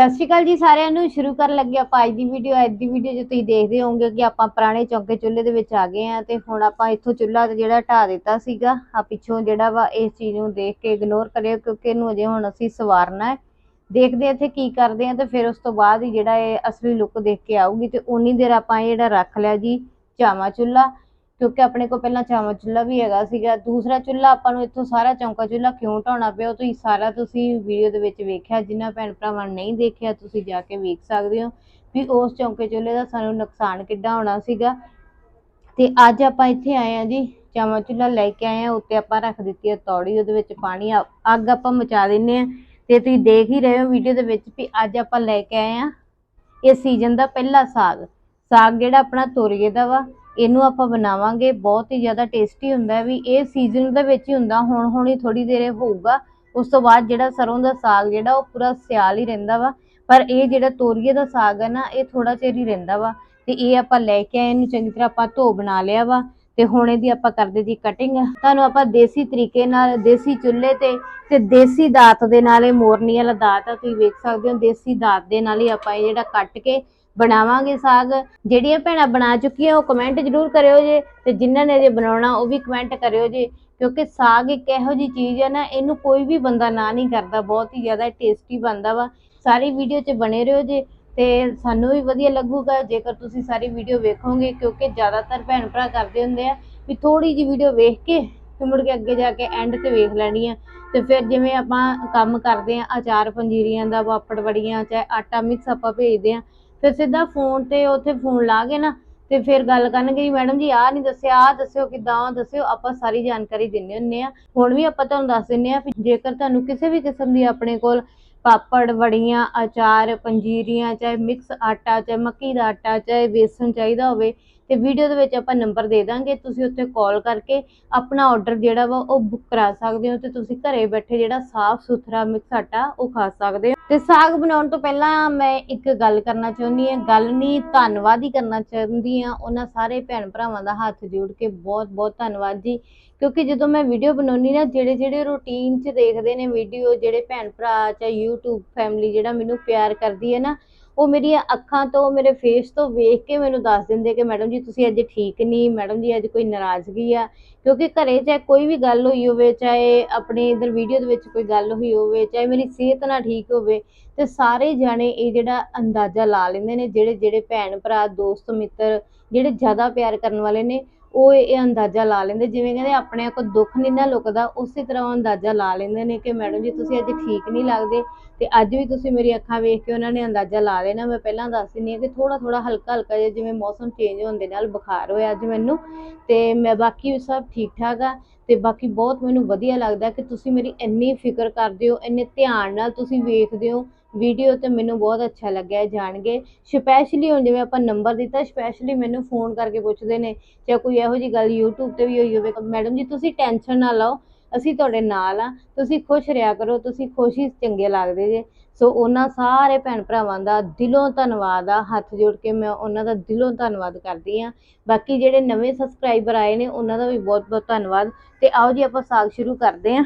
ਸਤਿ ਸ਼੍ਰੀ ਅਕਾਲ ਜੀ ਸਾਰਿਆਂ ਨੂੰ। ਸ਼ੁਰੂ ਕਰਨ ਲੱਗੇ ਆਪਾਂ ਅੱਜ ਦੀ ਵੀਡੀਓ ਅੱਜ ਦੀ ਵੀਡੀਓ 'ਚ ਤੁਸੀਂ ਦੇਖਦੇ ਹੋਵੋਗੇ ਕਿ ਆਪਾਂ ਪੁਰਾਣੇ ਚੌਂਕੇ ਚੁੱਲ੍ਹੇ ਦੇ ਵਿੱਚ ਆ ਗਏ ਆ ਤੇ ਹੁਣ ਆਪਾਂ ਇੱਥੋਂ ਚੁੱਲ੍ਹਾ ਜਿਹੜਾ ਢਾ ਦਿੱਤਾ ਸੀਗਾ ਆ ਪਿੱਛੋਂ ਜਿਹੜਾ ਵਾ ਇਸ ਚੀਜ਼ ਨੂੰ ਦੇਖ ਕੇ ਇਗਨੋਰ ਕਰਿਓ ਕਿਉਂਕਿ ਇਹਨੂੰ ਅਜੇ ਹੁਣ ਅਸੀਂ ਸਵਾਰਨਾ ਹੈ। ਦੇਖਦੇ ਹਾਂ ਇੱਥੇ ਕੀ ਕਰਦੇ ਆ ਤੇ ਫਿਰ ਉਸ ਤੋਂ ਬਾਅਦ ਹੀ ਜਿਹੜਾ ਇਹ ਅਸਲੀ ਲੁੱਕ ਦੇਖ ਕੇ ਆਊਗੀ ਤੇ ਉਨੀ ਦੇਰ ਆਪਾਂ ਇਹ ਜਿਹੜਾ ਰੱਖ ਲਿਆ ਜੀ, ਚਾਵਾ ਚੁੱਲ੍ਹਾ। ਕਿਉਂਕਿ ਆਪਣੇ ਕੋਲ ਪਹਿਲਾਂ ਚਾਵਾ ਚੁੱਲ੍ਹਾ ਵੀ ਹੈਗਾ ਸੀਗਾ। ਦੂਸਰਾ ਚੁੱਲ੍ਹਾ ਆਪਾਂ ਨੂੰ ਇੱਥੋਂ ਸਾਰਾ ਚੌਂਕਾ ਚੁੱਲ੍ਹਾ ਕਿਉਂ ਢਾਉਣਾ ਪਿਆ? ਉਹ ਤੁਸੀਂ ਸਾਰਾ ਤੁਸੀਂ ਵੀਡੀਓ ਦੇ ਵਿੱਚ ਵੇਖਿਆ, ਜਿਨ੍ਹਾਂ ਭੈਣ ਭਰਾਵਾਂ ਨੇ ਨਹੀਂ ਦੇਖਿਆ, ਤੁਸੀਂ ਜਾ ਕੇ ਵੇਖ ਸਕਦੇ ਹੋ ਵੀ ਉਸ ਚੌਂਕੇ ਚੁੱਲ੍ਹੇ ਦਾ ਸਾਨੂੰ ਨੁਕਸਾਨ ਕਿੱਡਾ ਹੋਣਾ ਸੀਗਾ। ਤੇ ਅੱਜ ਆਪਾਂ ਇੱਥੇ ਆਏ ਆ ਜੀ, ਚਾਵਾ ਚੁੱਲ੍ਹਾ ਲੈ ਕੇ ਆਏ ਆ ਉੱਤੇ ਆਪਾਂ ਰੱਖ ਦਿੱਤੀ ਹੈ ਤੌੜੀ, ਉਹਦੇ ਵਿੱਚ ਪਾਣੀ, ਆ- ਅੱਗ ਆਪਾਂ ਮਚਾ ਦਿੰਨੇ ਆ ਤੇ ਤੁਸੀਂ ਦੇਖ ਹੀ ਰਹੇ ਹੋ ਵੀਡੀਓ ਦੇ ਵਿੱਚ ਵੀ ਅੱਜ ਆਪਾਂ ਲੈ ਕੇ ਆਏ ਆ ਇਹ ਸੀਜ਼ਨ ਦਾ ਪਹਿਲਾ ਸਾਗ। ਸਾਗ ਜਿਹੜਾ ਆਪਣਾ ਤੋਰੀਏ ਦਾ ਵਾ ਇਹਨੂੰ ਆਪਾਂ ਬਣਾਵਾਂਗੇ, ਬਹੁਤ ਹੀ ਜ਼ਿਆਦਾ ਟੇਸਟੀ ਹੁੰਦਾ ਵੀ ਇਹ ਸੀਜ਼ਨ ਦੇ ਵਿੱਚ ਹੀ ਹੁੰਦਾ, ਹੁਣ ਹੁਣ ਹੀ ਥੋੜੀ ਦੇਰ ਹੋਊਗਾ। ਉਸ ਤੋਂ ਬਾਅਦ ਜਿਹੜਾ ਸਰੋਂ ਦਾ ਸਾਗ ਜਿਹੜਾ ਉਹ ਪੂਰਾ ਸਿਆਲ ਹੀ ਰਹਿੰਦਾ ਵਾ। ਪਰ ਇਹ ਜਿਹੜਾ ਤੋਰੀਏ ਦਾ ਸਾਗ ਹੈ ਨਾ, ਇਹ ਥੋੜਾ ਚਿਰ ਹੀ ਰਹਿੰਦਾ ਵਾ ਤੇ ਇਹ ਆਪਾਂ ਲੈ ਕੇ ਆਏ ਇਹਨੂੰ ਚੰਗੀ ਤਰ੍ਹਾਂ ਆਪਾਂ ਧੋ ਬਣਾ ਲਿਆ ਵਾ ਤੇ ਹੁਣ ਇਹਦੀ ਆਪਾਂ ਕਰਦੇ ਜੀ ਕਟਿੰਗ ਤੁਹਾਨੂੰ ਆਪਾਂ ਦੇਸੀ ਤਰੀਕੇ ਨਾਲ, ਦੇਸੀ ਚੁੱਲ੍ਹੇ ਤੇ ਤੇ ਦੇਸੀ ਦਾਤ ਦੇ ਨਾਲ ਇਹ ਮੋਰਨੀ ਵਾਲਾ ਦਾਤ ਆ, ਤੁਸੀਂ ਵੇਖ ਸਕਦੇ ਹੋ, ਦੇਸੀ ਦਾਤ ਦੇ ਨਾਲ ਹੀ ਆਪਾਂ ਇਹ ਜਿਹੜਾ ਕੱਟ ਕੇ ਬਣਾਵਾਂਗੇ ਸਾਗ। ਜਿਹੜੀਆਂ ਭੈਣਾਂ ਬਣਾ ਚੁੱਕੀਆਂ, ਉਹ ਕਮੈਂਟ ਜ਼ਰੂਰ ਕਰਿਓ ਜੇ ਤੇ ਜਿਨ੍ਹਾਂ ਨੇ ਜੇ ਬਣਾਉਣਾ, ਉਹ ਵੀ ਕਮੈਂਟ ਕਰਿਓ ਜੇ। ਕਿਉਂਕਿ ਸਾਗ ਇੱਕ ਇਹੋ ਜੀ ਚੀਜ਼ ਹੈ ਨਾ, ਇਹਨੂੰ ਕੋਈ ਵੀ ਬੰਦਾ ਨਾ ਨਹੀਂ ਕਰਦਾ, ਬਹੁਤ ਹੀ ਜ਼ਿਆਦਾ ਟੇਸਟੀ ਬਣਦਾ ਵਾ। ਸਾਰੀ ਵੀਡੀਓ 'ਚ ਬਣੇ ਰਹੋ ਜੇ ਤੇ ਸਾਨੂੰ ਵੀ ਵਧੀਆ ਲੱਗੂਗਾ। ਜੇਕਰ ਤੁਸੀਂ ਸਾਰੀ ਵੀਡੀਓ ਵੇਖੋਗੇ, ਕਿਉਂਕਿ ਜ਼ਿਆਦਾਤਰ ਭੈਣ ਭਰਾ ਕਰਦੇ ਹੁੰਦੇ ਆ ਵੀ ਥੋੜੀ ਜੀ ਵੀਡੀਓ ਵੇਖ ਕੇ ਤੇ ਮੁੜ ਕੇ ਅੱਗੇ ਜਾ ਕੇ ਐਂਡ ਤੇ ਵੇਖ ਲੈਣੀ ਆ। ਤੇ ਫਿਰ ਜਿਵੇਂ ਆਪਾਂ ਕੰਮ ਕਰਦੇ ਆ, ਅਚਾਰ ਪੰਜੀਰੀਆਂ ਦਾ, ਪਾਪੜ ਵੜੀਆਂ, ਚਾਹੇ ਆਟਾ ਮਿਕਸ ਆਪਾਂ ਭੇਜਦੇ ਆ ਫਿਰ ਸਿੱਧਾ ਫੋਨ ਤੇ ਉੱਥੇ ਫੋਨ ਲਾ ਕੇ ਨਾ ਤੇ ਫਿਰ ਗੱਲ ਕਰਨਗੇ ਜੀ ਮੈਡਮ ਜੀ ਆਹ ਨਹੀਂ ਦੱਸਿਆ, ਆਹ ਦੱਸਿਓ ਕਿਦਾਂ ਦੱਸਿਓ, ਆਪਾਂ ਸਾਰੀ ਜਾਣਕਾਰੀ ਦਿੰਦੇ ਹੁੰਨੇ ਆ। ਹੁਣ ਵੀ ਆਪਾਂ ਤੁਹਾਨੂੰ ਦੱਸ ਦਿੰਨੇ ਆ ਜੇਕਰ ਤੁਹਾਨੂੰ ਕਿਸੇ ਵੀ ਕਿਸਮ ਦੀ ਆਪਣੇ ਕੋਲ ਪਾਪੜ, ਵੜੀਆਂ, ਅਚਾਰ, ਪੰਜੀਰੀਆਂ, ਚਾਹੇ ਮਿਕਸ ਆਟਾ, ਚਾਹੇ ਮੱਕੀ ਦਾ ਆਟਾ, ਚਾਹੇ ਬੇਸਨ ਚਾਹੀਦਾ ਹੋਵੇ ਤੇ ਵੀਡੀਓ ਦੇ ਵਿੱਚ ਆਪਾਂ ਨੰਬਰ ਦੇ ਦਾਂਗੇ, ਤੁਸੀਂ ਉੱਥੇ ਕਾਲ ਕਰਕੇ ਆਪਣਾ ਆਰਡਰ ਜਿਹੜਾ ਵਾ ਉਹ ਬੁੱਕ ਕਰਾ ਸਕਦੇ ਹੋ ਤੇ ਤੁਸੀਂ ਘਰੇ ਬੈਠੇ ਜਿਹੜਾ ਸਾਫ਼ ਸੁਥਰਾ ਮਿਕਸ ਆਟਾ ਉਹ ਖਾ ਸਕਦੇ ਹੋ। ਤੇ ਸਾਗ ਬਣਾਉਣ ਤੋਂ ਪਹਿਲਾਂ ਮੈਂ ਇੱਕ ਗੱਲ ਕਰਨਾ ਚਾਹੁੰਦੀ ਹਾਂ, ਗੱਲ ਨਹੀਂ, ਧੰਨਵਾਦ ਹੀ ਕਰਨਾ ਚਾਹੁੰਦੀ ਹਾਂ। ਉਹਨਾਂ ਸਾਰੇ ਭੈਣ ਭਰਾਵਾਂ ਦਾ ਹੱਥ ਜੋੜ ਕੇ ਬਹੁਤ ਬਹੁਤ ਧੰਨਵਾਦ ਜੀ। ਕਿਉਂਕਿ ਜਦੋਂ ਮੈਂ ਵੀਡੀਓ ਬਣਾਉਣੀ ਨਾ, ਜਿਹੜੇ ਜਿਹੜੇ ਰੂਟੀਨ 'ਚ ਦੇਖਦੇ ਨੇ ਵੀਡੀਓ ਜਿਹੜੇ ਭੈਣ ਭਰਾ ਜਾਂ YouTube ਫੈਮਿਲੀ ਜਿਹੜਾ ਮੈਨੂੰ ਪਿਆਰ ਕਰਦੀ ਹੈ ਨਾ ਉਹ ਮੇਰੀਆਂ ਅੱਖਾਂ ਤੋਂ, ਮੇਰੇ ਫੇਸ ਤੋਂ ਵੇਖ ਕੇ ਮੈਨੂੰ ਦੱਸ ਦਿੰਦੇ ਕਿ ਮੈਡਮ ਜੀ ਤੁਸੀਂ ਅੱਜ ਠੀਕ ਨਹੀਂ, ਮੈਡਮ ਜੀ ਅੱਜ ਕੋਈ ਨਾਰਾਜ਼ਗੀ ਆ। ਕਿਉਂਕਿ ਘਰੇ ਚਾਹੇ ਕੋਈ ਵੀ ਗੱਲ ਹੋਈ ਹੋਵੇ, ਚਾਹੇ ਆਪਣੇ ਇਧਰ ਵੀਡੀਓ ਦੇ ਵਿੱਚ ਕੋਈ ਗੱਲ ਹੋਈ ਹੋਵੇ, ਚਾਹੇ ਮੇਰੀ ਸਿਹਤ ਨਾ ਠੀਕ ਹੋਵੇ, ਤੇ ਸਾਰੇ ਜਾਣੇ ਇਹ ਜਿਹੜਾ ਅੰਦਾਜ਼ਾ ਲਾ ਲੈਂਦੇ ਨੇ ਜਿਹੜੇ ਜਿਹੜੇ ਭੈਣ ਭਰਾ ਦੋਸਤ, ਮਿੱਤਰ, ਜਿਹੜੇ ਜ਼ਿਆਦਾ ਪਿਆਰ ਕਰਨ ਵਾਲੇ ਨੇ ਉਹ ਇਹ ਅੰਦਾਜ਼ਾ ਲਾ ਲੈਂਦੇ, ਜਿਵੇਂ ਕਹਿੰਦੇ ਆਪਣੇ ਕੋਲ ਦੁੱਖ ਨਹੀਂ ਨਾ ਲੁਕਦਾ, ਉਸੇ ਤਰ੍ਹਾਂ ਉਹ ਅੰਦਾਜ਼ਾ ਲਾ ਲੈਂਦੇ ਨੇ ਕਿ ਮੈਡਮ ਜੀ ਤੁਸੀਂ ਅੱਜ ਠੀਕ ਨਹੀਂ ਲੱਗਦੇ ਤੇ ਅੱਜ ਵੀ ਤੁਸੀਂ ਮੇਰੀ ਅੱਖਾਂ ਵੇਖ ਕੇ ਉਹਨਾਂ ਨੇ ਅੰਦਾਜ਼ਾ ਲਾ ਲੈਣਾ। ਮੈਂ ਪਹਿਲਾਂ ਦੱਸ ਦਿੰਦੀ ਹਾਂ ਕਿ ਥੋੜਾ ਥੋੜਾ ਹਲਕਾ ਹਲਕਾ ਜਿਹਾ ਜਿਵੇਂ ਮੌਸਮ ਚੇਂਜ ਹੋਣ ਦੇ ਨਾਲ ਬੁਖਾਰ ਹੋਇਆ ਅੱਜ ਮੈਨੂੰ ਤੇ ਮੈਂ ਬਾਕੀ ਸਭ ਠੀਕ ਠਾਕ ਆ ਤੇ ਬਾਕੀ ਬਹੁਤ ਮੈਨੂੰ ਵਧੀਆ ਲੱਗਦਾ ਕਿ ਤੁਸੀਂ ਮੇਰੀ ਇੰਨੀ ਫਿਕਰ ਕਰਦੇ ਹੋ, ਇੰਨੇ ਧਿਆਨ ਨਾਲ ਤੁਸੀਂ ਵੇਖਦੇ ਹੋ ਵੀਡੀਓ ਤੇ ਮੈਨੂੰ ਬਹੁਤ ਅੱਛਾ ਲੱਗਿਆ ਜਾਣਗੇ ਸਪੈਸ਼ਲੀ ਹੁਣ ਜਿਵੇਂ ਆਪਾਂ ਨੰਬਰ ਦਿੱਤਾ ਸਪੈਸ਼ਲੀ ਮੈਨੂੰ ਫੋਨ ਕਰਕੇ ਪੁੱਛਦੇ ਨੇ ਜਾਂ ਕੋਈ ਇਹੋ ਜੀ ਗੱਲ YouTube ਤੇ ਵੀ ਹੋਈ ਹੋਵੇ। ਮੈਡਮ ਜੀ, ਤੁਸੀਂ ਟੈਨਸ਼ਨ ਨਾ ਲਓ, ਅਸੀਂ ਤੁਹਾਡੇ ਨਾਲ ਆ। ਤੁਸੀਂ ਖੁਸ਼ ਰਿਹਾ ਕਰੋ, ਤੁਸੀਂ ਖੁਸ਼ ਹੀ ਚੰਗੇ ਲੱਗਦੇ ਜੇ। ਸੋ ਉਹਨਾਂ ਸਾਰੇ ਭੈਣ ਭਰਾਵਾਂ ਦਾ ਦਿਲੋਂ ਧੰਨਵਾਦ ਆ, ਹੱਥ ਜੋੜ ਕੇ ਮੈਂ ਉਹਨਾਂ ਦਾ ਦਿਲੋਂ ਧੰਨਵਾਦ ਕਰਦੀ ਆ। ਬਾਕੀ ਜਿਹੜੇ ਨਵੇਂ ਸਬਸਕ੍ਰਾਈਬਰ ਆਏ ਨੇ, ਉਹਨਾਂ ਦਾ ਵੀ ਬਹੁਤ ਬਹੁਤ ਧੰਨਵਾਦ। ਤੇ ਆਓ ਜੀ, ਆਪਾਂ ਸਾਗ ਸ਼ੁਰੂ ਕਰਦੇ ਆ।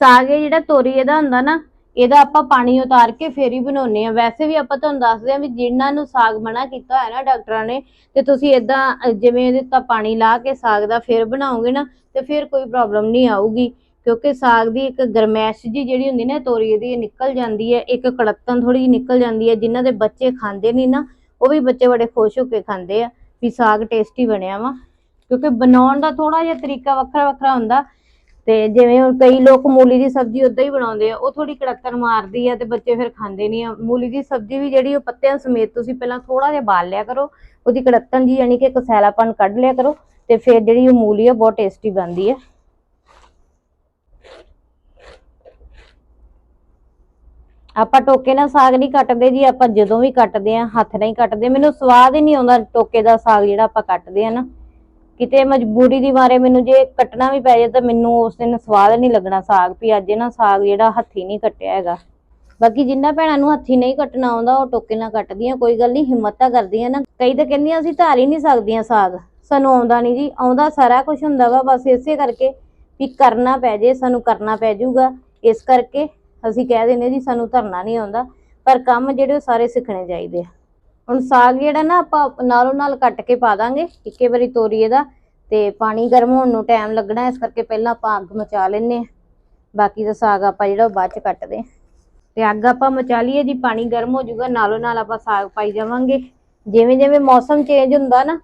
ਸਾਗ ਇਹ ਜਿਹੜਾ ਤੋਰੀਏ ਦਾ ਹੁੰਦਾ ਨਾ ਇਹਦਾ ਆਪਾਂ ਪਾਣੀ ਉਤਾਰ ਕੇ ਫੇਰ ਹੀ ਬਣਾਉਨੇ ਆ ਵੈਸੇ ਵੀ ਆਪਾਂ ਤੁਹਾਨੂੰ ਦੱਸਦੇ ਆ ਵੀ ਜਿਨ੍ਹਾਂ ਨੂੰ ਸਾਗ ਮਨਾ ਕੀਤਾ ਹੋਇਆ ਨਾ ਡਾਕਟਰਾਂ ਨੇ, ਤੇ ਤੁਸੀਂ ਇਦਾਂ ਜਿਵੇਂ ਇਹਦੇ ਤਾਂ ਪਾਣੀ ਲਾ ਕੇ ਸਾਗ ਦਾ ਫੇਰ ਬਣਾਓਗੇ ਨਾ, ਤੇ ਫਿਰ ਕੋਈ ਪ੍ਰੋਬਲਮ ਨਹੀਂ ਆਊਗੀ। ਕਿਉਂਕਿ ਸਾਗ ਦੀ ਇੱਕ ਗਰਮੈਸ਼ ਜੀ ਜਿਹੜੀ ਹੁੰਦੀ ਨਾ, ਤੋਰੀ ਦੀ ਨਿਕਲ ਜਾਂਦੀ ਹੈ, ਇੱਕ ਕੜੱਤਨ ਥੋੜੀ ਜਿਹੀ ਨਿਕਲ ਜਾਂਦੀ ਹੈ, ਜਿਨ੍ਹਾਂ ਦੇ ਬੱਚੇ ਖਾਂਦੇ ਨਹੀਂ ਨਾ, ਉਹ ਵੀ ਬੱਚੇ ਬੜੇ ਖੁਸ਼ ਹੋ ਕੇ ਖਾਂਦੇ ਆ ਵੀ ਸਾਗ ਟੇਸਟੀ ਬਣਿਆ ਵਾ। ਕਿਉਂਕਿ ਬਣਾਉਣ ਦਾ ਥੋੜਾ ਜਿਹਾ ਤਰੀਕਾ ਵੱਖਰਾ ਵੱਖਰਾ ਹੁੰਦਾ ਤੇ ਜਿਵੇਂ ਹੁਣ ਕਈ ਲੋਕ ਮੂਲੀ ਦੀ ਸਬਜ਼ੀ ਉਦਾਂ ਹੀ ਬਣਾਉਂਦੇ ਆ, ਉਹ ਥੋੜੀ ਕੜੱਕਣ ਮਾਰਦੀ ਆ ਤੇ ਬੱਚੇ ਫਿਰ ਖਾਂਦੇ ਨਹੀਂ ਆ। ਮੂਲੀ ਦੀ ਸਬਜ਼ੀ ਵੀ ਜਿਹੜੀ ਉਹ ਪੱਤਿਆਂ ਸਮੇਤ ਤੁਸੀਂ ਪਹਿਲਾਂ ਥੋੜਾ ਜਿਹਾ ਬਾਲ ਲਿਆ ਕਰੋ, ਉਹਦੀ ਕੜੱਤਨ ਜੀ ਯਾਨੀ ਕਿ ਕਸੈਲਾਪਨ ਕੱਢ ਲਿਆ ਕਰੋ ਤੇ ਫਿਰ ਜਿਹੜੀ ਉਹ ਮੂਲੀ ਆ ਬਹੁਤ ਟੇਸਟੀ ਬਣਦੀ ਆ। ਆਪਾਂ ਟੋਕੇ ਨਾਲ ਸਾਗ ਨਹੀਂ ਕੱਟਦੇ ਜੀ, ਆਪਾਂ ਜਦੋਂ ਵੀ ਕੱਟਦੇ ਆ, ਹੱਥ ਨਾਲ ਹੀ ਕੱਟਦੇ ਮੈਨੂੰ ਸਵਾਦ ਹੀ ਨਹੀਂ ਆਉਂਦਾ ਟੋਕੇ ਦਾ ਸਾਗ ਜਿਹੜਾ ਆਪਾਂ ਕੱਟਦੇ ਆ ਨਾ। ਕਿਤੇ ਮਜਬੂਰੀ ਦੀ ਮਾਰੇ ਮੈਨੂੰ ਜੇ ਕੱਟਣਾ ਵੀ ਪੈ ਜਾਏ ਤਾਂ ਮੈਨੂੰ ਉਸ ਦਿਨ ਸਵਾਦ ਨਹੀਂ ਲੱਗਣਾ ਸਾਗ ਵੀ, ਅੱਜ ਨਾ ਸਾਗ ਜਿਹੜਾ ਹੱਥੀ ਨਹੀਂ ਕੱਟਿਆ ਹੈਗਾ। ਬਾਕੀ ਜਿੰਨਾ ਭੈਣਾਂ ਨੂੰ ਹੱਥੀ ਨਹੀਂ ਕੱਟਣਾ ਆਉਂਦਾ, ਉਹ ਟੋਕੇ ਨਾਲ ਕੱਟਦੀਆਂ, ਕੋਈ ਗੱਲ ਨਹੀਂ, ਹਿੰਮਤ ਤਾਂ ਕਰਦੀਆਂ ਨਾ। ਕਈ ਤਾਂ ਕਹਿੰਦੀਆਂ, ਅਸੀਂ ਧਾਰ ਹੀ ਨਹੀਂ ਸਕਦੀਆਂ ਸਾਗ। ਸਾਨੂੰ ਆਉਂਦਾ ਨਹੀਂ ਜੀ, ਆਉਂਦਾ ਸਾਰਾ ਕੁਝ ਹੁੰਦਾ ਵਾ, ਬਸ ਇਸੇ ਕਰਕੇ ਵੀ ਕਰਨਾ ਪੈ ਜੇ, ਸਾਨੂੰ ਕਰਨਾ ਪੈ ਜਾਊਗਾ। ਇਸ ਕਰਕੇ ਅਸੀਂ ਕਹਿ ਦਿੰਦੇ ਜੀ, ਸਾਨੂੰ ਧਰਨਾ ਨਹੀਂ ਆਉਂਦਾ, ਪਰ ਕੰਮ ਜਿਹੜੇ ਉਹ ਸਾਰੇ ਸਿੱਖਣੇ ਚਾਹੀਦੇ ਆ। ਹੁਣ ਸਾਗ ਜਿਹੜਾ ਨਾ ਆਪਾਂ ਨਾਲੋਂ ਨਾਲ ਕੱਟ ਕੇ ਪਾ ਦਾਂਗੇ, ਇੱਕੇ ਵਾਰੀ ਤੋਰੀ ਇਹਦਾ ਤੇ ਪਾਣੀ ਗਰਮ ਹੋਣ ਨੂੰ ਟਾਈਮ ਲੱਗਣਾ, ਇਸ ਕਰਕੇ ਪਹਿਲਾਂ ਆਪਾਂ ਅੱਗ ਮਚਾ ਲੈਨੇ ਆ ਬਾਕੀ ਦਾ ਸਾਗ ਆਪਾਂ ਜਿਹੜਾ ਉਹ ਬਾਅਦ ਚ ਕੱਟਦੇ ਆ ਤੇ ਅੱਗ ਆਪਾਂ ਮਚਾ ਲਈਏ ਜੀ, ਪਾਣੀ ਗਰਮ ਹੋ ਜਾਊਗਾ, ਨਾਲੋਂ ਨਾਲ ਆਪਾਂ ਸਾਗ ਪਾਈ ਜਾਵਾਂਗੇ। ਜਿਵੇਂ ਜਿਵੇਂ ਮੌਸਮ ਚੇਂਜ ਹੁੰਦਾ ਨਾ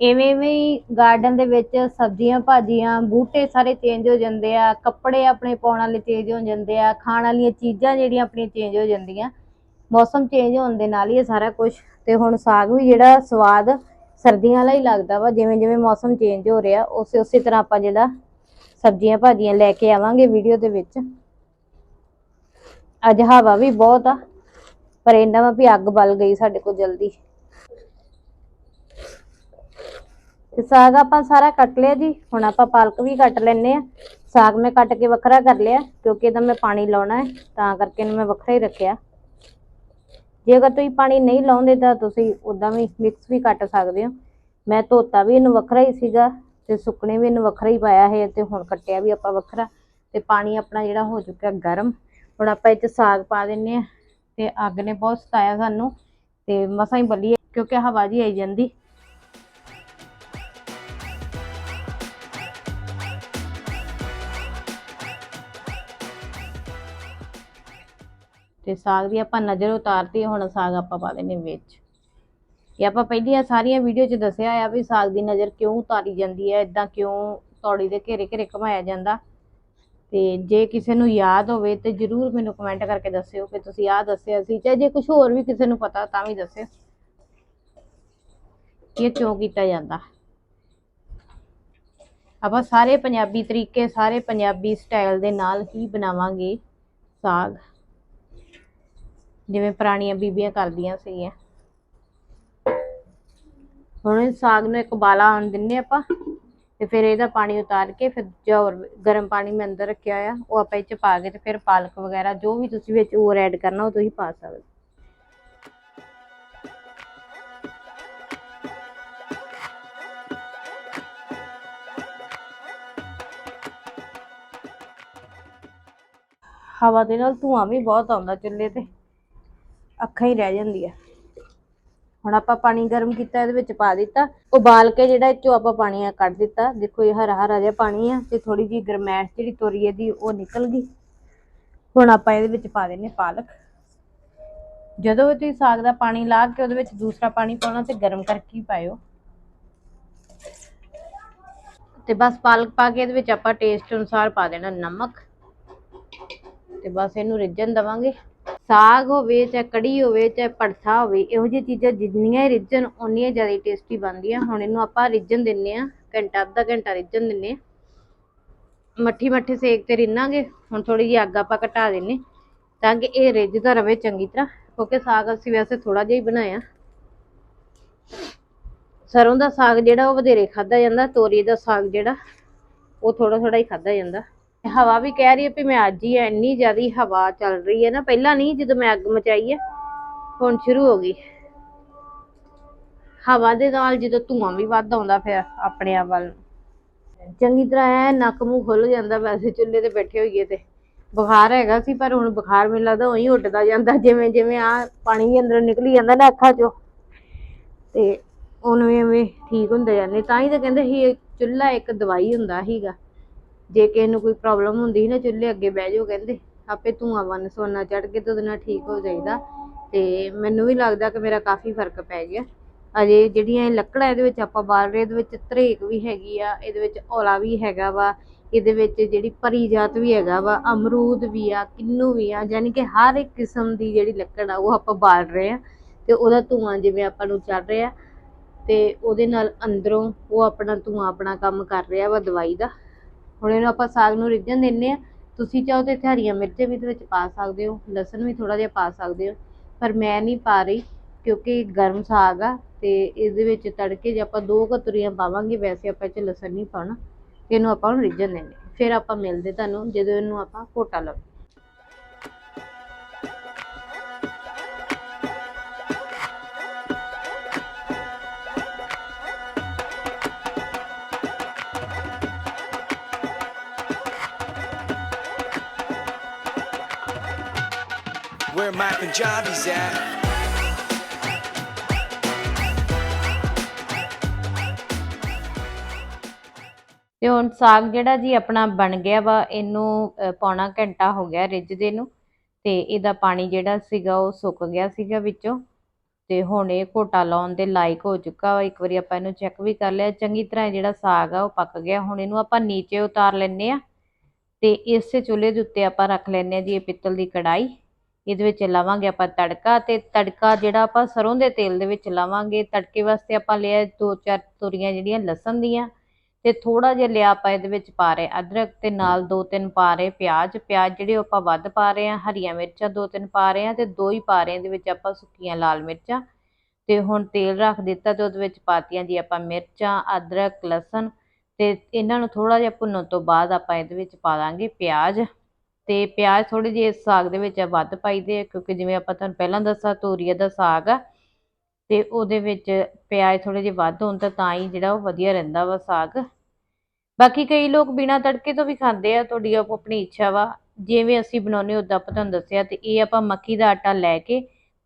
ਐਵੇਂ ਐਵੇਂ ਹੀ ਗਾਰਡਨ ਦੇ ਵਿੱਚ ਸਬਜ਼ੀਆਂ, ਭਾਜੀਆਂ, ਬੂਟੇ ਸਾਰੇ ਚੇਂਜ ਹੋ ਜਾਂਦੇ ਆ, ਕੱਪੜੇ ਆਪਣੇ ਪਾਉਣ ਵਾਲੇ ਚੇਂਜ ਹੋ ਜਾਂਦੇ ਆ, ਖਾਣ ਵਾਲੀਆਂ ਚੀਜ਼ਾਂ ਜਿਹੜੀਆਂ ਆਪਣੀਆਂ ਚੇਂਜ ਹੋ ਜਾਂਦੀਆਂ। ਮੌਸਮ ਚੇਂਜ ਹੋਣ ਦੇ ਨਾਲ ਹੀ ਇਹ ਸਾਰਾ ਕੁਝ ਤੇ ਹੁਣ ਸਾਗ ਵੀ ਜਿਹੜਾ ਸਵਾਦ ਸਰਦੀਆਂ ਵਾਲਾ ਹੀ ਲੱਗਦਾ ਵਾ, ਜਿਵੇਂ ਜਿਵੇਂ ਮੌਸਮ ਚੇਂਜ ਹੋ ਰਿਹਾ, ਉਸੇ ਉਸੇ ਤਰ੍ਹਾਂ ਆਪਾਂ ਜਿਹੜਾ ਸਬਜ਼ੀਆਂ ਭਾਜੀਆਂ ਲੈ ਕੇ ਆਵਾਂਗੇ ਵੀਡੀਓ ਦੇ ਵਿੱਚ। ਅੱਜ ਹਵਾ ਵੀ ਬਹੁਤ ਆ, ਪਰ ਇਹਨਾਂ ਵਾ ਵੀ ਅੱਗ ਬਲ ਗਈ ਸਾਡੇ ਕੋਲ ਜਲਦੀ। ਤੇ ਸਾਗ ਆਪਾਂ ਸਾਰਾ ਕੱਟ ਲਿਆ ਜੀ, ਹੁਣ ਆਪਾਂ ਪਾਲਕ ਵੀ ਕੱਟ ਲੈਨੇ ਆ। ਸਾਗ ਮੈਂ ਕੱਟ ਕੇ ਵੱਖਰਾ ਕਰ ਲਿਆ, ਕਿਉਂਕਿ ਇਹਦਾ ਮੈਂ ਪਾਣੀ ਲਾਉਣਾ ਹੈ, ਤਾਂ ਕਰਕੇ ਇਹਨੂੰ ਮੈਂ ਵੱਖਰਾ ਹੀ ਰੱਖਿਆ। ਜੇ ਅਗਰ ਤੁਸੀਂ ਪਾਣੀ ਨਹੀਂ ਲਾਉਂਦੇ ਤਾਂ ਤੁਸੀਂ ਉਦਾਂ ਵੀ ਮਿਕਸ ਵੀ ਕੱਟ ਸਕਦੇ ਹੋ। ਮੈਂ ਧੋਤਾ ਵੀ ਇਹਨੂੰ ਵੱਖਰਾ ਹੀ ਸੀਗਾ ਤੇ ਸੁੱਕਣੇ ਵੀ ਇਹਨੂੰ ਵੱਖਰਾ ਹੀ ਪਾਇਆ ਹੈ ਤੇ ਹੁਣ ਕੱਟਿਆ ਵੀ ਆਪਾਂ ਵੱਖਰਾ ਤੇ ਪਾਣੀ ਆਪਣਾ ਜਿਹੜਾ ਹੋ ਚੁੱਕਿਆ ਗਰਮ। ਹੁਣ ਆਪਾਂ ਇਹ 'ਚ ਸਾਗ ਪਾ ਦਿੰਨੇ ਆ ਤੇ ਅੱਗ ਨੇ ਬਹੁਤ ਸਤਾਇਆ ਸਾਨੂੰ ਤੇ ਮਸਾਂ ਹੀ ਬੱਲੀ ਕਿਉਂਕਿ ਹਵਾ ਜੀ ਆਈ ਜਾਂਦੀ। ਤੇ ਸਾਗ ਦੀ ਆਪਾਂ ਨਜ਼ਰ ਉਤਾਰਤੀ, ਹੁਣ ਸਾਗ ਆਪਾਂ ਪਾ ਦੇਣੇ ਵਿੱਚ। ਇਹ ਆਪਾਂ ਪਹਿਲੀਆਂ ਸਾਰੀਆਂ ਵੀਡੀਓ 'ਚ ਦੱਸਿਆ ਆ ਵੀ ਸਾਗ ਦੀ ਨਜ਼ਰ ਕਿਉਂ ਉਤਾਰੀ ਜਾਂਦੀ ਹੈ, ਇਦਾਂ ਕਿਉਂ ਤੌੜੀ ਦੇ ਘੇਰੇ ਘੇਰੇ ਘਮਾਇਆ ਜਾਂਦਾ। ਤੇ ਜੇ ਕਿਸੇ ਨੂੰ ਯਾਦ ਹੋਵੇ ਤੇ ਜਰੂਰ ਮੈਨੂੰ ਕਮੈਂਟ ਕਰਕੇ ਦੱਸਿਓ ਕਿ ਤੁਸੀਂ ਆਹ ਦੱਸਿਆ ਸੀ ਚਾਹੇ ਜੇ ਕੁਝ ਹੋਰ ਵੀ ਕਿਸੇ ਨੂੰ ਪਤਾ ਤਾਂ ਵੀ ਦੱਸਿਓ। ਕਿ ਇਹ ਕਿਉਂ ਕੀਤਾ ਜਾਂਦਾ? ਆਪਾਂ ਸਾਰੇ ਪੰਜਾਬੀ ਤਰੀਕੇ, ਸਾਰੇ ਪੰਜਾਬੀ ਸਟਾਈਲ ਦੇ ਨਾਲ ਹੀ ਬਣਾਵਾਂਗੇ ਸਾਗ। ਜਿਵੇਂ ਪੁਰਾਣੀਆਂ ਬੀਬੀਆਂ ਕਰਦੀਆਂ ਸੀਗੀਆਂ। ਹੁਣ ਸਾਗ ਨੂੰ ਇੱਕ ਉਬਾਲਾ ਆਉਣ ਦਿੰਨੇ ਆਪਾਂ ਤੇ ਫਿਰ ਇਹਦਾ ਪਾਣੀ ਉਤਾਰ ਕੇ ਫਿਰ ਜੋ ਹੋਰ ਗਰਮ ਪਾਣੀ ਮੈਂ ਅੰਦਰ ਰੱਖਿਆ ਆ, ਉਹ ਆਪਾਂ ਇਹ ਚ ਪਾ ਕੇ ਤੇ ਫਿਰ ਪਾਲਕ ਵਗੈਰਾ ਜੋ ਵੀ ਤੁਸੀਂ ਵਿੱਚ ਹੋਰ ਐਡ ਕਰਨਾ ਉਹ ਤੁਸੀਂ ਪਾ ਸਕਦੇ ਹਵਾ ਦੇ ਨਾਲ ਧੂਆਂ ਵੀ ਬਹੁਤ ਆਉਂਦਾ ਚੁੱਲ੍ਹੇ ਤੇ। ਅੱਖਾਂ ਹੀ ਰਹਿ ਜਾਂਦੀਆਂ। ਹੁਣ ਆਪਾਂ ਪਾਣੀ ਗਰਮ ਕੀਤਾ, ਇਹਦੇ ਵਿੱਚ ਪਾ ਦਿੱਤਾ। ਉਬਾਲ ਕੇ ਜਿਹੜਾ ਇਹ ਆਪਾਂ ਪਾਣੀ ਆ ਕੱਢ ਦਿੱਤਾ। ਦੇਖੋ ਇਹ ਹਰਾ ਹਰਾ ਜਿਹਾ ਪਾਣੀ ਆ ਤੇ ਥੋੜੀ ਜਿਹੀ ਗਰਮੈਸ਼ ਜਿਹੜੀ ਤੋਰੀ ਇਹਦੀ, ਉਹ ਨਿਕਲ ਗਈ। ਹੁਣ ਆਪਾਂ ਇਹਦੇ ਵਿੱਚ ਪਾ ਦੇਣੇ ਪਾਲਕ। ਜਦੋਂ ਵੀ ਤੁਸੀਂ ਸਾਗ ਦਾ ਪਾਣੀ ਲਾ ਕੇ ਉਹਦੇ ਵਿੱਚ ਦੂਸਰਾ ਪਾਣੀ ਪਾਉਣਾ ਤੇ ਗਰਮ ਕਰਕੇ ਹੀ ਪਾਇਓ। ਤੇ ਬਸ ਪਾਲਕ ਪਾ ਕੇ ਇਹਦੇ ਵਿੱਚ ਆਪਾਂ ਟੇਸਟ ਅਨੁਸਾਰ ਪਾ ਦੇਣਾ ਨਮਕ। ਤੇ ਬਸ ਇਹਨੂੰ ਰਿੱਝਣ ਦਵਾਂਗੇ। ਸਾਗ ਹੋਵੇ, ਚਾਹੇ ਕੜੀ ਹੋਵੇ, ਚਾਹੇ ਭੜਥਾ ਹੋਵੇ, ਇਹੋ ਜਿਹੀ ਚੀਜ਼ਾਂ ਜਿੰਨੀਆਂ ਹੀ ਰਿੱਝਣ, ਓਨੀਆਂ ਜ਼ਿਆਦਾ ਟੇਸਟੀ ਬਣਦੀਆਂ। ਹੁਣ ਇਹਨੂੰ ਆਪਾਂ ਰਿੱਝਣ ਦਿੰਨੇ ਆ ਘੰਟਾ, ਅੱਧਾ ਘੰਟਾ ਰਿੱਝਣ ਦਿੰਨੇ ਆ ਮੱਠੀ ਮੱਠੀ ਸੇਕ ਤੇ ਰਿੰਨਾਂਗੇ, ਹੁਣ ਥੋੜੀ ਜਿਹੀ ਅੱਗ ਆਪਾਂ ਘਟਾ ਦਿੰਨੇ ਤਾਂ ਕਿ ਇਹ ਰਿੱਝਦਾ ਰਵੇ ਚੰਗੀ ਤਰ੍ਹਾਂ, ਕਿਉਂਕਿ ਸਾਗ ਅਸੀਂ ਵੈਸੇ ਥੋੜਾ ਜਿਹਾ ਹੀ ਬਣਾਇਆ। ਸਰੋਂ ਦਾ ਸਾਗ ਜਿਹੜਾ ਉਹ ਵਧੇਰੇ ਖਾਦਾ ਜਾਂਦਾ ਤੋਰੀ ਦਾ ਸਾਗ ਜਿਹੜਾ, ਉਹ ਥੋੜਾ ਥੋੜਾ ਹੀ ਖਾਦਾ ਜਾਂਦਾ। ਹਵਾ ਵੀ ਕਹਿ ਰਹੀ ਹੈ ਵੀ ਮੈਂ ਅੱਜ ਹੀ ਆ ਇੰਨੀ ਜ਼ਿਆਦੀ ਹਵਾ ਚੱਲ ਰਹੀ ਹੈ ਨਾ, ਪਹਿਲਾਂ ਨਹੀਂ ਜਦੋਂ ਮੈਂ ਅੱਗ ਮਚਾਈ ਹੈ, ਹੁਣ ਸ਼ੁਰੂ ਹੋ ਗਈ। ਹਵਾ ਦੇ ਨਾਲ ਜਦੋਂ ਧੂਆਂ ਵੀ ਵੱਧ ਆਉਂਦਾ ਫਿਰ ਆਪਣੇ ਆਪ ਵੱਲ। ਚੰਗੀ ਤਰ੍ਹਾਂ ਐ ਨੱਕ ਮੂੰਹ ਖੁੱਲ ਜਾਂਦਾ ਵੈਸੇ ਚੁੱਲ੍ਹੇ ਤੇ ਬੈਠੇ ਹੋਈਏ ਤੇ। ਬੁਖਾਰ ਹੈਗਾ ਸੀ, ਪਰ ਹੁਣ ਬੁਖਾਰ ਮੈਨੂੰ ਲੱਗਦਾ ਉਹੀ ਉੱਡਦਾ ਜਾਂਦਾ, ਜਿਵੇਂ ਜਿਵੇਂ ਆ ਪਾਣੀ ਵੀ ਅੰਦਰੋਂ ਨਿਕਲੀ ਜਾਂਦਾ ਨਾ ਅੱਖਾਂ ਚੋਂ। ਤੇ ਉਵੇਂ ਐਵੇਂ ਠੀਕ ਹੁੰਦੇ ਜਾਂਦੇ, ਤਾਂ ਹੀ ਤਾਂ ਕਹਿੰਦੇ ਸੀ, ਚੁੱਲ੍ਹਾ ਇੱਕ ਦਵਾਈ ਹੁੰਦਾ ਸੀਗਾ। ਜੇ ਕਿਸੇ ਨੂੰ ਕੋਈ ਪ੍ਰੋਬਲਮ ਹੁੰਦੀ ਸੀ ਨਾ ਚੁੱਲ੍ਹੇ ਅੱਗੇ ਬਹਿ ਜਾਓ ਕਹਿੰਦੇ, ਆਪੇ ਧੂਆਂ ਵੰਨ ਸੋਨਾ ਚੜ ਕੇ ਤੇ ਉਹਦੇ ਨਾਲ ਠੀਕ ਹੋ ਜਾਈਦਾ। ਤੇ ਮੈਨੂੰ ਵੀ ਲੱਗਦਾ ਕਿ ਮੇਰਾ ਕਾਫੀ ਫ਼ਰਕ ਪੈ ਗਿਆ। ਅਜੇ ਜਿਹੜੀਆਂ ਇਹ ਲੱਕੜਾਂ ਇਹਦੇ ਵਿੱਚ ਆਪਾਂ ਬਾਲ ਰਹੇ, ਇਹਦੇ ਵਿੱਚ ਤਰੇਕ ਵੀ ਹੈਗੀ ਆ, ਇਹਦੇ ਵਿੱਚ ਔਲਾ ਵੀ ਹੈਗਾ ਵਾ, ਇਹਦੇ ਵਿੱਚ ਜਿਹੜੀ ਪਰੀ ਜਾਤ ਵੀ ਹੈਗਾ ਵਾ, ਅਮਰੂਦ ਵੀ ਆ, ਕਿੰਨੂ ਵੀ ਆ ਯਾਨੀ ਕਿ ਹਰ ਇੱਕ ਕਿਸਮ ਦੀ ਜਿਹੜੀ ਲੱਕੜ ਆ ਉਹ ਆਪਾਂ ਬਾਲ ਰਹੇ ਆ। ਤੇ ਉਹਦਾ ਧੂਆਂ ਜਿਵੇਂ ਆਪਾਂ ਨੂੰ ਚੱਲ ਰਿਹਾ, ਤੇ ਉਹਦੇ ਨਾਲ ਅੰਦਰੋਂ ਉਹ ਆਪਣਾ ਧੂਆਂ ਆਪਣਾ ਕੰਮ ਕਰ ਰਿਹਾ ਵਾ ਦਵਾਈ ਦਾ। ਹੁਣ ਇਹਨੂੰ ਆਪਾਂ ਸਾਗ ਨੂੰ ਰਿੱਝਣ ਦਿੰਨੇ ਆ ਤੁਸੀਂ ਚਾਹੋ ਤੇ ਇੱਥੇ ਹਰੀਆਂ ਮਿਰਚਾਂ ਵੀ ਇਹਦੇ ਵਿੱਚ ਪਾ ਸਕਦੇ ਹੋ, ਲਸਣ ਵੀ ਥੋੜਾ ਜਿਹਾ ਪਾ ਸਕਦੇ ਹੋ, ਪਰ ਮੈਂ ਨਹੀਂ ਪਾ ਰਹੀ ਕਿਉਂਕਿ ਗਰਮ ਸਾਗ ਆ ਤੇ ਇਹਦੇ ਵਿੱਚ ਤੜਕੇ ਜੇ ਆਪਾਂ ਦੋ ਕਤਰੀਆਂ ਪਾਵਾਂਗੇ, ਵੈਸੇ ਆਪਾਂ ਇਹ 'ਚ ਲਸਣ ਨਹੀਂ ਪਾਉਣਾ। ਇਹਨੂੰ ਆਪਾਂ ਨੂੰ ਰਿੱਝਣ ਦੇਣੇ ਫਿਰ ਆਪਾਂ ਮਿਲਦੇ ਤੁਹਾਨੂੰ ਜਦੋਂ ਇਹਨੂੰ ਆਪਾਂ ਘੋਟਾ ਲਵਾਂਗੇ Where my Punjabis at? ਤੇ ਹੁਣ ਸਾਗ ਜਿਹੜਾ ਜੀ ਆਪਣਾ ਬਣ ਗਿਆ ਵਾ ਇਹਨੂੰ ਅ, ਪੌਣਾ ਘੰਟਾ ਹੋ ਗਿਆ ਰਿੱਝਦੇ ਨੂੰ ਤੇ ਇਹਦਾ ਪਾਣੀ ਜਿਹੜਾ ਸੀਗਾ ਉਹ ਸੁੱਕ ਗਿਆ ਸੀਗਾ ਵਿੱਚੋਂ ਤੇ ਹੁਣ ਇਹ ਘੋਟਾ ਲਾਉਣ ਦੇ ਲਾਇਕ ਹੋ ਚੁੱਕਾ ਵਾ। ਇੱਕ ਵਾਰੀ ਆਪਾਂ ਇਹਨੂੰ ਚੈੱਕ ਵੀ ਕਰ ਲਿਆ। ਚੰਗੀ ਤਰ੍ਹਾਂ ਇਹ ਜਿਹੜਾ ਸਾਗ ਆ ਉਹ ਪੱਕ ਗਿਆ। ਹੁਣ ਇਹਨੂੰ ਆਪਾਂ ਨੀਚੇ ਉਤਾਰ ਲੈਨੇ ਆ ਤੇ ਇਸੇ ਚੁੱਲ੍ਹੇ ਦੇ ਉੱਤੇ ਆਪਾਂ ਰੱਖ ਲੈਨੇ ਆ ਜੀ ਇਹ ਪਿੱਤਲ ਦੀ ਕੜਾਈ ਇਹਦੇ ਵਿੱਚ ਲਾਵਾਂਗੇ ਆਪਾਂ ਤੜਕਾ ਤੇ ਤੜਕਾ ਜਿਹੜਾ ਆਪਾਂ ਸਰੋਂ ਦੇ ਤੇਲ ਦੇ ਵਿੱਚ ਲਾਵਾਂਗੇ। ਤੜਕੇ ਵਾਸਤੇ ਆਪਾਂ ਲਿਆ ਦੋ ਚਾਰ ਤੁਰੀਆਂ ਜਿਹੜੀਆਂ ਲਸਣ ਦੀਆਂ ਤੇ ਥੋੜਾ ਜਿਹਾ ਲਿਆ ਆਪਾਂ ਇਹਦੇ ਵਿੱਚ ਪਾ ਰਹੇ ਅਦਰਕ ਤੇ ਨਾਲ ਦੋ ਤਿੰਨ ਪਾ ਰਹੇ ਪਿਆਜ਼। ਪਿਆਜ਼ ਜਿਹੜੇ ਉਹ ਆਪਾਂ ਵੱਧ ਪਾ ਰਹੇ ਆ ਹਰੀਆਂ ਮਿਰਚਾਂ ਦੋ ਤਿੰਨ ਪਾ ਰਹੇ ਆ ਤੇ ਦੋ ਹੀ ਪਾ ਰਹੇ ਆ ਇਹਦੇ ਵਿੱਚ ਆਪਾਂ ਸੁੱਕੀਆਂ ਲਾਲ ਮਿਰਚਾਂ। ਤੇ ਹੁਣ ਤੇਲ ਰੱਖ ਦਿੱਤਾ ਤੇ ਉਹਦੇ ਵਿੱਚ ਪਾਤੀਆਂ ਜੀ ਆਪਾਂ ਮਿਰਚਾਂ, ਅਦਰਕ, ਲਸਣ ਤੇ ਇਹਨਾਂ ਨੂੰ ਥੋੜਾ ਜਿਹਾ ਭੁੰਨਣ ਤੋਂ ਬਾਅਦ ਆਪਾਂ ਇਹਦੇ ਵਿੱਚ ਪਾ ਦਾਂਗੇ ਪਿਆਜ਼। ਤੇ ਪਿਆਜ਼ ਥੋੜੇ ਜਿਹੇ ਇਸ ਸਾਗ ਦੇ ਵਿੱਚ ਵੱਧ ਪਾਈਦੇ ਆ, ਕਿਉਂਕਿ ਜਿਵੇਂ ਆਪਾਂ ਤੁਹਾਨੂੰ ਪਹਿਲਾਂ ਦੱਸਿਆ, ਤੋਰੀਆ ਦਾ ਸਾਗ ਆ, ਤੇ ਉਹਦੇ ਵਿੱਚ ਪਿਆਜ਼ ਥੋੜੇ ਜਿਹੇ ਵੱਧ ਹੋਣ ਤਾਂ ਤਾਂ ਹੀ ਜਿਹੜਾ ਉਹ ਵਧੀਆ ਰਹਿੰਦਾ ਵਾ ਸਾਗ। ਬਾਕੀ ਕਈ ਲੋਕ ਬਿਨਾਂ ਤੜਕੇ ਤੋਂ ਵੀ ਖਾਂਦੇ ਆ, ਤੁਹਾਡੀ ਆਪੋ ਆਪਣੀ ਇੱਛਾ ਵਾ। ਜਿਵੇਂ ਅਸੀਂ ਬਣਾਉਂਦੇ ਉਦਾਂ ਆਪਾਂ ਤੁਹਾਨੂੰ ਦੱਸਿਆ ਤੇ ਇਹ ਆਪਾਂ ਮੱਕੀ ਦਾ ਆਟਾ ਲੈ ਕੇ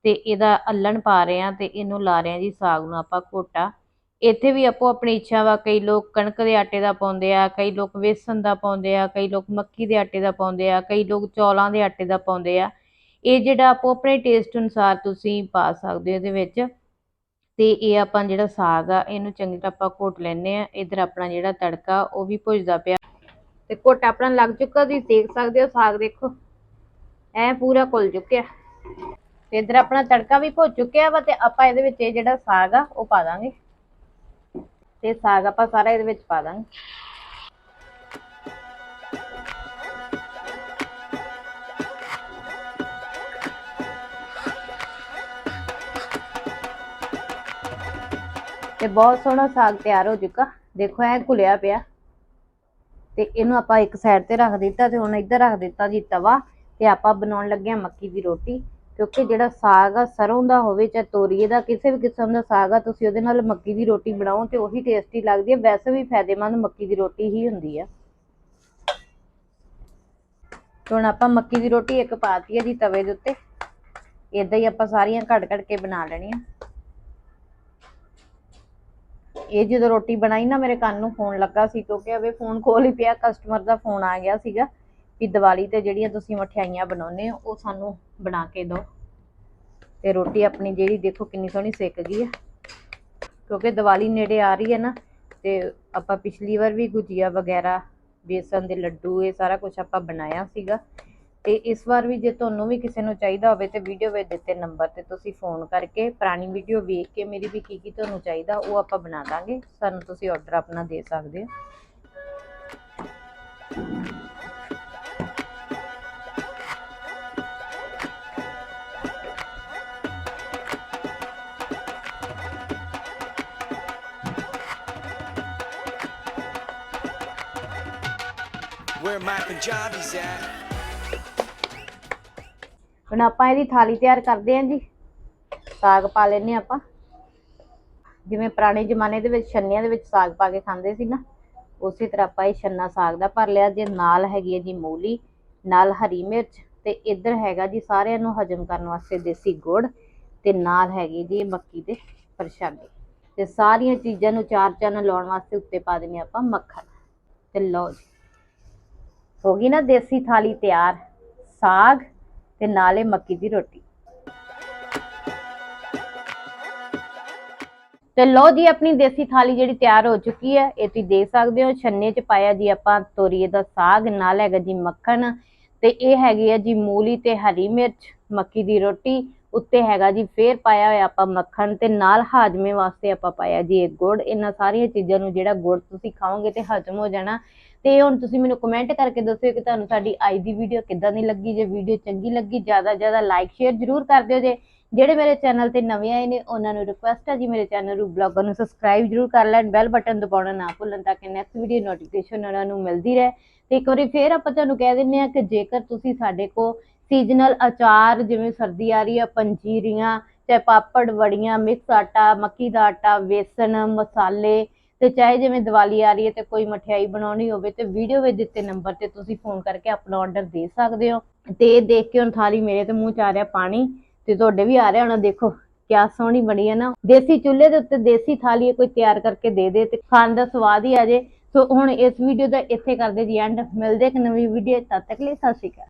ਤੇ ਇਹਦਾ ਅੱਲਣ ਪਾ ਰਹੇ ਆ ਤੇ ਇਹਨੂੰ ਲਾ ਰਹੇ ਆ ਜੀ ਸਾਗ ਨੂੰ ਆਪਾਂ ਘੋਟਾ। ਇੱਥੇ ਵੀ ਆਪੋ ਆਪਣੀ ਇੱਛਾ ਵਾ, ਕਈ ਲੋਕ ਕਣਕ ਦੇ ਆਟੇ ਦਾ ਪਾਉਂਦੇ ਆ, ਕਈ ਲੋਕ ਵੇਸਣ ਦਾ ਪਾਉਂਦੇ ਆ, ਕਈ ਲੋਕ ਮੱਕੀ ਦੇ ਆਟੇ ਦਾ ਪਾਉਂਦੇ ਆ, ਕਈ ਲੋਕ ਚੌਲਾਂ ਦੇ ਆਟੇ ਦਾ ਪਾਉਂਦੇ ਆ। ਇਹ ਜਿਹੜਾ ਆਪੋ ਆਪਣੇ ਟੇਸਟ ਅਨੁਸਾਰ ਤੁਸੀਂ ਪਾ ਸਕਦੇ ਹੋ ਇਹਦੇ ਵਿੱਚ। ਤੇ ਇਹ ਆਪਾਂ ਜਿਹੜਾ ਸਾਗ ਆ, ਇਹਨੂੰ ਚੰਗੀ ਤਰ੍ਹਾਂ ਆਪਾਂ ਘੋਟ ਲੈਨੇ ਆ। ਇਧਰ ਆਪਣਾ ਜਿਹੜਾ ਤੜਕਾ, ਉਹ ਵੀ ਭੁੱਜਦਾ ਪਿਆ। ਤੇ ਘੋਟਾ ਆਪਣਾ ਲੱਗ ਚੁੱਕਾ, ਤੁਸੀਂ ਦੇਖ ਸਕਦੇ ਹੋ ਸਾਗ ਦੇਖੋ। ਐ ਪੂਰਾ ਘੁਲ ਚੁੱਕਿਆ। ਤੇ ਇਧਰ ਆਪਣਾ ਤੜਕਾ ਵੀ ਭੁੱਜ ਚੁੱਕਿਆ ਵਾ ਤੇ ਆਪਾਂ ਇਹਦੇ ਵਿੱਚ ਇਹ ਜਿਹੜਾ ਸਾਗ ਆ, ਉਹ ਪਾ ਦਾਂਗੇ। ਤੇ ਸਾਗ ਆਪਾਂ ਸਾਰਾ ਇਹਦੇ ਵਿੱਚ ਪਾ ਦਾਂਗੇ। ਤੇ ਬਹੁਤ ਸੋਹਣਾ ਸਾਗ ਤਿਆਰ ਹੋ ਚੁੱਕਾ। ਦੇਖੋ, ਐ ਘੁਲਿਆ ਪਿਆ। ਤੇ ਇਹਨੂੰ ਆਪਾਂ ਇੱਕ ਸਾਈਡ ਤੇ ਰੱਖ ਦਿੱਤਾ ਤੇ ਹੁਣ ਇੱਧਰ ਰੱਖ ਦਿੱਤਾ ਜੀ ਤਵਾ। ਤੇ ਆਪਾਂ ਬਣਾਉਣ ਲੱਗੇ ਆ ਮੱਕੀ ਦੀ ਰੋਟੀ। ਕਿਉਂਕਿ ਜਿਹੜਾ ਸਾਗ ਆ, ਸਰੋਂ ਦਾ ਹੋਵੇ ਚਾਹੇ ਤੋਰੀਏ ਦਾ, ਕਿਸੇ ਵੀ ਕਿਸਮ ਦਾ ਸਾਗ ਆ, ਤੁਸੀਂ ਉਹਦੇ ਨਾਲ ਮੱਕੀ ਦੀ ਰੋਟੀ ਬਣਾਓ ਤੇ ਉਹੀ ਟੇਸਟੀ ਲੱਗਦੀ ਹੈ ਵੈਸੇ ਵੀ ਫਾਇਦੇਮੰਦ ਮੱਕੀ ਦੀ ਰੋਟੀ ਹੀ ਹੁੰਦੀ ਆ। ਹੁਣ ਆਪਾਂ ਮੱਕੀ ਦੀ ਰੋਟੀ ਇੱਕ ਪਾਤੀ ਹੈ ਜੀ ਤਵੇ ਦੇ ਉੱਤੇ। ਇਦਾਂ ਹੀ ਆਪਾਂ ਸਾਰੀਆਂ ਘੜ ਘੜ ਕੇ ਬਣਾ ਲੈਣੀਆਂ। ਇਹ ਜਦੋਂ ਰੋਟੀ ਬਣਾਈ ਨਾ ਮੇਰੇ ਕੰਨ ਨੂੰ, ਫੋਨ ਲੱਗਾ ਸੀ, ਕਿਉਂਕਿ ਅਵੇ ਫੋਨ ਕੋਲ ਹੀ ਪਿਆ ਕਸਟਮਰ ਦਾ ਫੋਨ ਆ ਗਿਆ ਸੀਗਾ। ਵੀ ਦੀਵਾਲੀ ਤੇ ਜਿਹੜੀਆਂ ਤੁਸੀਂ ਮਠਿਆਈਆਂ ਬਣਾਉਨੇ ਹੋ, ਉਹ ਸਾਨੂੰ ਬਣਾ ਕੇ ਦਿਓ। ਤੇ ਰੋਟੀ ਆਪਣੀ ਜਿਹੜੀ ਦੇਖੋ ਕਿੰਨੀ ਸੋਹਣੀ ਸਿੱਕ ਗਈ ਹੈ ਕਿਉਂਕਿ ਦੀਵਾਲੀ ਨੇੜੇ ਆ ਰਹੀ ਹੈ ਨਾ, ਤੇ ਆਪਾਂ ਪਿਛਲੀ ਵਾਰ ਵੀ ਗੁਜੀਆ ਵਗੈਰਾ, ਬੇਸਨ ਦੇ ਲੱਡੂ, ਇਹ ਸਾਰਾ ਕੁਝ ਆਪਾਂ ਬਣਾਇਆ ਸੀਗਾ। ਤੇ ਇਸ ਵਾਰ ਵੀ ਜੇ ਤੁਹਾਨੂੰ ਵੀ ਕਿਸੇ ਨੂੰ ਚਾਹੀਦਾ ਹੋਵੇ ਤੇ ਵੀਡੀਓ ਵਿੱਚ ਦਿੱਤੇ ਨੰਬਰ ਤੇ ਤੁਸੀਂ ਫੋਨ ਕਰਕੇ ਪੁਰਾਣੀ ਵੀਡੀਓ ਵੇਖ ਕੇ ਮੇਰੀ ਵੀ ਕੀ ਕੀ ਤੁਹਾਨੂੰ ਚਾਹੀਦਾ, ਉਹ ਆਪਾਂ ਬਣਾ ਦਾਂਗੇ। ਸਾਨੂੰ ਤੁਸੀਂ ਆਰਡਰ ਆਪਣਾ ਦੇ ਸਕਦੇ ਹੋ। Where my Punjabis at? ਹੁਣ ਆਪਾਂ ਇਹਦੀ ਥਾਲੀ ਤਿਆਰ ਕਰਦੇ ਆਂ ਜੀ। ਸਾਗ ਪਾ ਲੈਨੇ ਆਪਾਂ। ਜਿਵੇਂ ਪੁਰਾਣੇ ਜ਼ਮਾਨੇ ਦੇ ਵਿੱਚ ਛੰਨਿਆਂ ਦੇ ਵਿੱਚ ਸਾਗ ਪਾ ਕੇ ਖਾਂਦੇ ਸੀ ਨਾ, ਉਸੇ ਤਰ੍ਹਾਂ ਆਪਾਂ ਇਹ ਛੰਨਾ ਸਾਗ ਦਾ ਭਰ ਲਿਆ ਜੇ। ਨਾਲ ਹੈਗੀ ਹੈ ਜੀ ਮੂਲੀ, ਨਾਲ ਹਰੀ ਮਿਰਚ ਤੇ ਇੱਧਰ ਹੈਗਾ ਜੀ ਸਾਰਿਆਂ ਨੂੰ ਹਜਮ ਕਰਨ ਵਾਸਤੇ ਦੇਸੀ ਗੁੜ ਤੇ ਨਾਲ ਹੈਗੀ ਜੀ ਮੱਕੀ ਦੇ ਪ੍ਰਸ਼ਾਦੇ ਤੇ ਸਾਰੀਆਂ ਚੀਜ਼ਾਂ ਨੂੰ ਚਾਰ ਚੰਨ ਲਾਉਣ ਵਾਸਤੇ ਉੱਤੇ ਪਾ ਦਿੰਨੇ ਆਪਾਂ ਮੱਖਣ। ਤੇ ਲਓ ਜੀ। ਹੋ ਗਈ ਨਾ ਦੇਸੀ ਥਾਲੀ ਤਿਆਰ, ਸਾਗ ਤੇ ਨਾਲੇ ਮੱਕੀ ਦੀ ਰੋਟੀ। ਤੇ ਲਓ ਜੀ, ਆਪਣੀ ਦੇਸੀ ਥਾਲੀ ਜਿਹੜੀ ਤਿਆਰ ਹੋ ਚੁੱਕੀ ਹੈ, ਇਹ ਤੁਸੀਂ ਦੇਖ ਸਕਦੇ ਹੋ, ਛੰਨੇ ਚ ਪਾਇਆ ਜੀ ਆਪਾਂ ਤੋਰੀਏ ਦਾ ਸਾਗ, ਨਾਲ ਹੈਗਾ ਜੀ ਮੱਖਣ ਤੇ ਇਹ ਹੈਗੀ ਹੈ ਜੀ ਮੂਲੀ ਤੇ ਹਰੀ ਮਿਰਚ, ਮੱਕੀ ਦੀ ਰੋਟੀ ਉੱਤੇ ਹੈਗਾ ਜੀ, ਫੇਰ ਪਾਇਆ ਹੋਇਆ ਆਪਾਂ ਮੱਖਣ ਤੇ ਨਾਲ ਹਾਜਮੇ ਵਾਸਤੇ ਆਪਾਂ ਪਾਇਆ ਜੀ ਇਹ ਗੁੜ। ਇਹਨਾਂ ਸਾਰੀਆਂ ਚੀਜ਼ਾਂ ਨੂੰ ਜਿਹੜਾ ਗੁੜ ਤੁਸੀਂ ਖਾਓਗੇ ਤੇ ਹਜਮ ਹੋ ਜਾਣਾ। ਤੇ ਹੁਣ ਤੁਸੀਂ ਮੈਨੂੰ ਕਮੈਂਟ ਕਰਕੇ ਦੱਸਿਓ ਕਿ ਤੁਹਾਨੂੰ ਸਾਡੀ ਅੱਜ ਦੀ ਵੀਡੀਓ ਕਿੱਦਾਂ ਦੀ ਲੱਗੀ। ਜੇ ਵੀਡੀਓ ਚੰਗੀ ਲੱਗੀ, ਜ਼ਿਆਦਾ ਜ਼ਿਆਦਾ ਲਾਈਕ ਸ਼ੇਅਰ ਜ਼ਰੂਰ ਕਰ ਦਿਓ ਜੇ। ਜਿਹੜੇ ਮੇਰੇ ਚੈਨਲ ਤੇ ਨਵੇਂ ਆਏ ਨੇ, ਉਹਨਾਂ ਨੂੰ ਰਿਕੁਐਸਟ ਹੈ ਜੀ ਮੇਰੇ ਚੈਨਲ ਨੂੰ ਬਲੌਗਰ ਨੂੰ ਸਬਸਕ੍ਰਾਈਬ ਜ਼ਰੂਰ ਕਰ ਲੈਣ ਬੈਲ ਬਟਨ ਦਬਾਉਣਾ ਨਾ ਭੁੱਲਣ ਤਾਂ ਕਿ ਨੈਕਸਟ ਵੀਡੀਓ ਨੋਟੀਫਿਕੇਸ਼ਨ ਉਹਨਾਂ ਨੂੰ ਮਿਲਦੀ ਰਹੇ। ਤੇ ਇੱਕ ਵਾਰੀ ਫੇਰ ਆਪਾਂ ਤੁਹਾਨੂੰ ਕਹਿ ਦਿੰਨੇ ਆ ਕਿ ਜੇਕਰ ਤੁਸੀਂ ਸਾਡੇ ਕੋ ਸੀਜ਼ਨਲ ਅਚਾਰ ਜਿਵੇਂ ਸਰਦੀ ਆ ਰਹੀ ਆ, ਪੰਜੀਰੀਆਂ, ਚਾਹੇ ਪਾਪੜ ਵੜੀਆਂ, ਮਿਕਸ ਆਟਾ, ਮੱਕੀ ਦਾ ਆਟਾ, ਵੇਸਣ, ਮਸਾਲੇ ਤੇ ਚਾਹੇ ਜਿਵੇਂ ਦੀਵਾਲੀ ਆ ਰਹੀ ਹੈ ਤੇ ਕੋਈ ਮਠਿਆਈ ਬਣਾਉਣੀ ਹੋਵੇ ਤੇ ਵੀਡੀਓ ਵਿੱਚ ਦਿੱਤੇ ਨੰਬਰ ਤੇ ਤੁਸੀਂ ਫੋਨ ਕਰਕੇ ਆਪਣਾ ਆਰਡਰ ਦੇ ਸਕਦੇ ਹੋ। ਤੇ ਇਹ ਦੇਖ ਕੇ ਹੁਣ ਥਾਲੀ ਮੇਰੇ ਤੇ ਮੂੰਹ ਚ ਆ ਰਿਹਾ ਪਾਣੀ ਤੇ ਤੁਹਾਡੇ ਵੀ ਆ ਰਿਹਾ ਹੋਣਾ, ਦੇਖੋ ਕਿਆ ਸੋਹਣੀ ਬਣੀ ਹੈ ਨਾ। ਦੇਸੀ ਚੁੱਲ੍ਹੇ ਦੇ ਉੱਤੇ ਦੇਸੀ ਥਾਲੀ ਇਹ ਕੋਈ ਤਿਆਰ ਕਰਕੇ ਦੇ ਦੇ ਤੇ ਖਾਣ ਦਾ ਸਵਾਦ ਹੀ ਆ ਜੇ। ਸੋ ਹੁਣ ਇਸ ਵੀਡੀਓ ਦਾ ਇੱਥੇ ਕਰਦੇ ਜੀ ਐਂਡ ਮਿਲਦੇ ਇੱਕ ਨਵੀਂ ਵੀਡੀਓ ਤਦ ਤੱਕ ਲਈ ਸਤਿ ਸ਼੍ਰੀ ਅਕਾਲ।